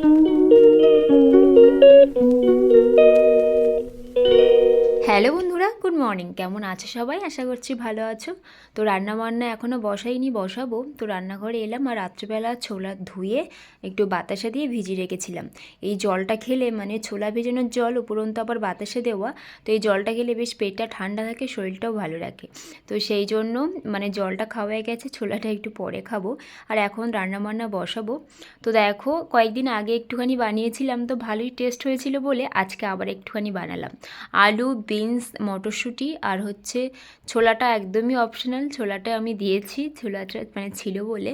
Thank you. Hello বন্ধুরা, good morning. কেমন আছো সবাই? আশা করছি ভালো আছো। তো রান্না বান্না এখনও বসাইনি, বসাবো। তো রান্নাঘরে এলাম আর রাত্রিবেলা ছোলা ধুয়ে একটু বাতাসা দিয়ে ভিজিয়ে রেখেছিলাম। এই জলটা খেলে মানে ছোলা ভেজানোর জল উপরন্তু আবার বাতাসে দেওয়া, তো এই জলটা খেলে বেশ পেটটা ঠান্ডা থাকে, শরীরটাও ভালো রাখে। তো সেই জন্য মানে জলটা খাওয়া গেছে, ছোলাটা একটু পরে খাব। আর এখন রান্না বান্না বসাবো। তো দেখো, কয়েকদিন আগে একটুখানি বানিয়েছিলাম, তো ভালোই টেস্ট হয়েছিল বলে আজকে আবার একটুখানি বানালাম। আলু বিনস, মটরশুঁটি আর হচ্ছে ছোলাটা একদমই অপশনাল ছোলাটা আমি দিয়েছি, ছোলাটা মানে ছিল বলে।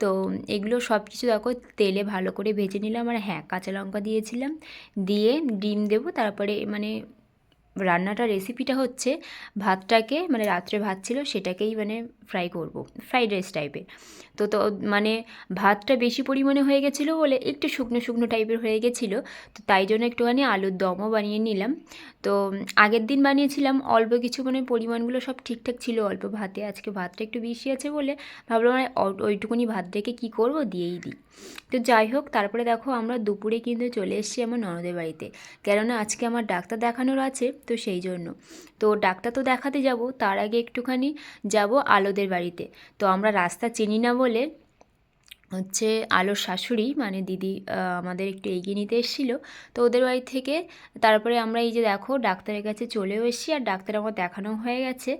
তো এগুলো সব কিছু দেখো তেলে ভালো করে ভেজে নিলাম। আর হ্যাঁ কাঁচা লঙ্কা দিয়েছিলাম। দিয়ে ডিম দেবো, তারপরে মানে রান্নাটা রেসিপিটা হচ্ছে ভাতটাকে মানে রাত্রে ভাত ছিল সেটাকেই মানে ফ্রাই করব ফ্রাইড রাইস টাইপের তো তো মানে ভাতটা বেশি পরিমাণে হয়ে গেছিল বলে একটু শুকনো শুকনো টাইপের হয়ে গেছিল, তো তাই জন্য একটুখানি আলুর দমও বানিয়ে নিলাম। তো আগের দিন বানিয়েছিলাম, অল্প কিছু মানে পরিমাণগুলো সব ঠিকঠাক ছিল, অল্প ভাতে, আজকে ভাতটা একটু বেশি আছে বলে ভাবলাম মানে ওইটুকুনি ভাত রেখে কী করব দিয়েই দিই। তো যাই হোক, তারপরে দেখো আমরা দুপুরে কিন্তু চলে এসেছি আমার ননদের বাড়িতে। কেননা আজকে আমার ডাক্তার দেখানোর আছে তো সেই জন্য। তো ডাক্তার তো দেখাতে যাব, তার আগে একটুখানি যাব আলোদের বাড়িতে। তো আমরা রাস্তা চিনি না বলে হচ্ছে আলোর শাশুড়ি মানে দিদি আমাদের একটু এগিয়ে নিতে এসেছিল। তো ওদের বাড়ি থেকে তারপরে আমরা এই যে দেখো ডাক্তারের কাছে চলেও এসেছি আর ডাক্তার আমার দেখানো হয়ে গেছে।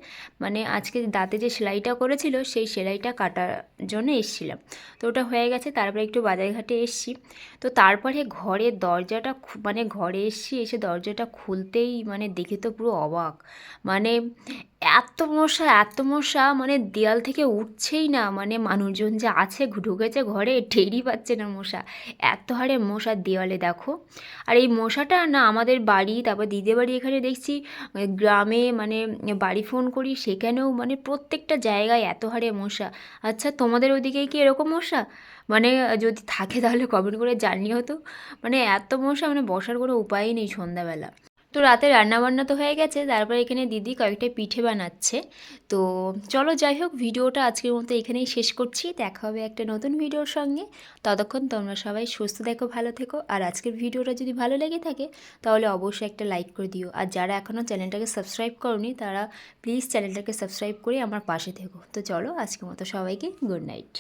মানে আজকে দাঁতে যে সেলাইটা করেছিল, সেই সেলাইটা কাটার জন্য এসেছিলাম। তো ওটা হয়ে গেছে, তারপরে একটু বাজারঘাটে এসেছি। তো তারপরে ঘরের দরজাটা মানে ঘরে এসেছি, এসে দরজাটা খুলতেই মানে দেখে তো পুরো অবাক। মানে এত মশা এত মশা মানে দেয়াল থেকে উঠছেই না। মানে মানুষজন যে আছে, ঢুকেছে ঘরে, টেরই পাচ্ছে না মশা। এত হারে মশা দেওয়ালে দেখো। আর এই মশাটা না আমাদের বাড়ি, তারপর দিদি বাড়ি এখানে দেখছি গ্রামে মানে বাড়ি ফোন করি, সেখানেও মানে প্রত্যেকটা জায়গায় এত হারে মশা। আচ্ছা তোমাদের ওদিকে কি এরকম মশা? মানে যদি থাকে তাহলে কমেন্ট করে জানিও তো। মানে এত মশা মানে বসার কোনো উপায়ই নেই সন্ধ্যাবেলা। তো রাতে রান্নাবান্না তো হয়ে গেছে, তারপর এখানে দিদি কয়েকটা পিঠে বানাচ্ছে। তো চলো যাই হোক, ভিডিওটা আজকের মতো এখানেই শেষ করছি। দেখা হবে একটা নতুন ভিডিওর সঙ্গে। ততক্ষণ তোমরা সবাই সুস্থ দেখো ভালো থেকো। আর আজকের ভিডিওটা যদি ভালো লেগে থাকে, তাহলে অবশ্যই একটা লাইক করে দিও। আর যারা এখনও চ্যানেলটাকে সাবস্ক্রাইব করনি, তারা প্লিজ চ্যানেলটাকে সাবস্ক্রাইব করে আমার পাশে থেকো। তো চলো আজকের মতো সবাইকে গুড নাইট।